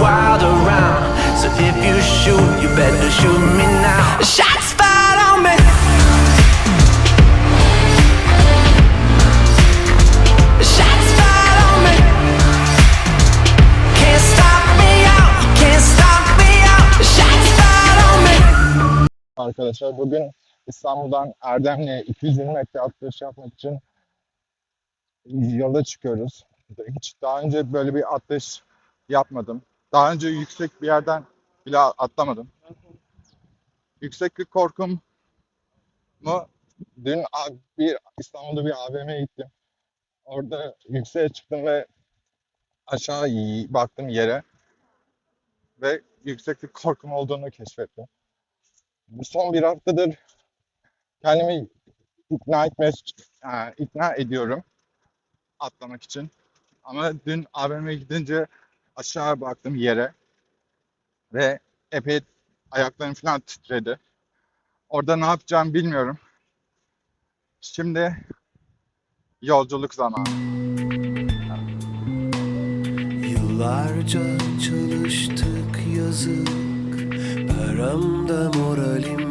wild around. So if you shoot, you better shoot me now. Shots fired on me. Arkadaşlar. Bugün İstanbul'dan Erdemli'ye 220 metre atlayış yapmak için yola çıkıyoruz. Hiç daha önce böyle bir atlayış yapmadım. Daha önce yüksek bir yerden bile atlamadım. Yükseklik korkum mu? Dün bir İstanbul'da bir AVM'ye gittim. Orada yükseğe çıktım ve aşağı baktım yere ve yükseklik korkum olduğunu keşfettim. Bu son bir haftadır kendimi ikna etmeye ikna ediyorum atlamak için. Ama dün AVM'ye gidince aşağı baktım yere ve epey ayaklarım falan titredi. Orada ne yapacağımı bilmiyorum. Şimdi yolculuk zamanı. Yıllarca çalıştık yazık Paramda moralim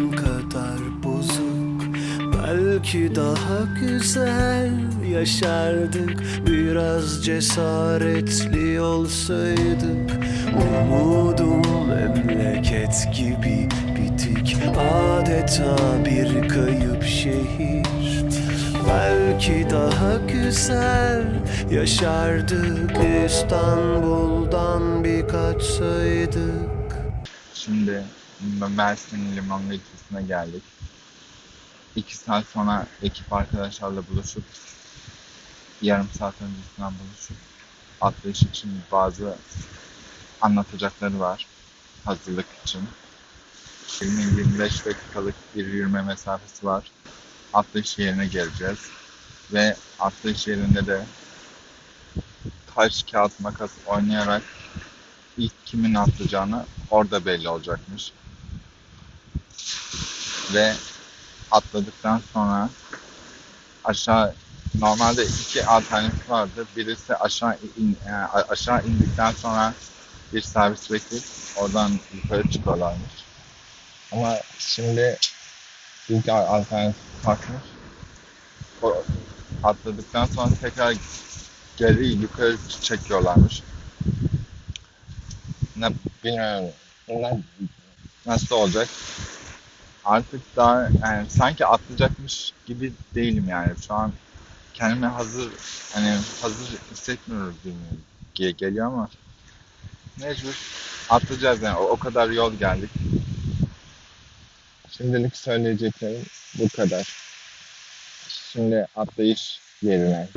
Belki daha güzel yaşardık. Biraz cesaretli olsaydık. Umudum memleket gibi bitik. Adeta bir kayıp şehir. Belki daha güzel yaşardık. İstanbul'dan bir kaçsaydık Şimdi Mersin Limanlı ilçesine geldik. İki saat sonra ekip arkadaşlarla buluşup yarım saat öncesinden buluşup atlayış için bazı anlatacakları var hazırlık için. 20-25 dakikalık bir yürüme mesafesi var. Atlayış yerine geleceğiz. Ve atlayış yerinde de taş, kağıt, makas oynayarak ilk kimin atlayacağını orada belli olacakmış. Ve atladıktan sonra aşağı normalde iki alternatif vardı. Birisi aşağı in, e, aşağı indikten sonra bir servis bekleyip oradan yukarı çıkıyorlarmış. Ama şimdi ilk alternatif farkmış. O atladıktan sonra tekrar geri yukarı çekiyorlarmış. Ne bilmiyorum. Ne, nasıl olacak? Artık daha yani sanki atlayacakmış gibi değilim yani. Şu an kendime hazır hani hazır hissetmiyorum. Ge- geliyor ama mecbur atlayacağız yani. O, o kadar yol geldik. Şimdilik söyleyeceklerim bu kadar. Şimdi atlayış yerine.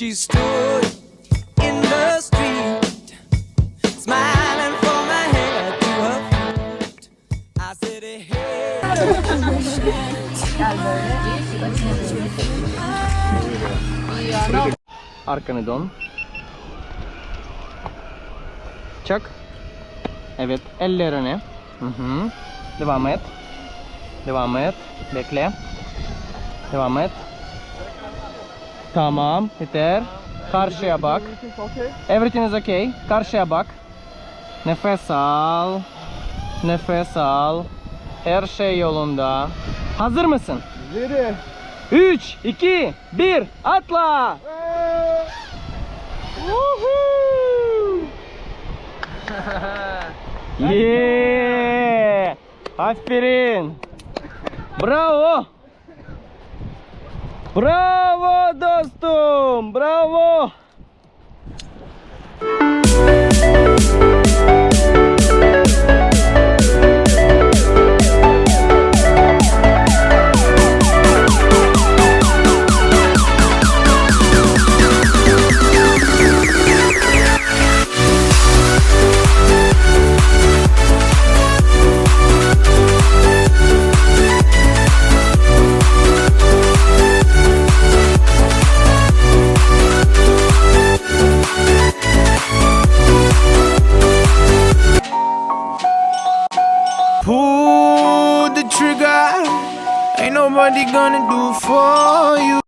She stood in the street, smiling from her head to her feet. I said, hey. Arkanı. Çak. Evet, ellerini. Hı hı. Devam et. Devam et. Bekle. Devam et. Tamam, yeter. Karşıya bak. Everything is okay. Karşıya bak. Nefes al. Nefes al. Her şey yolunda. Hazır mısın? 3, 2, 1, atla! Yeah! Aferin! Bravo! Bravo dostum! Bravo! what they gonna do for you?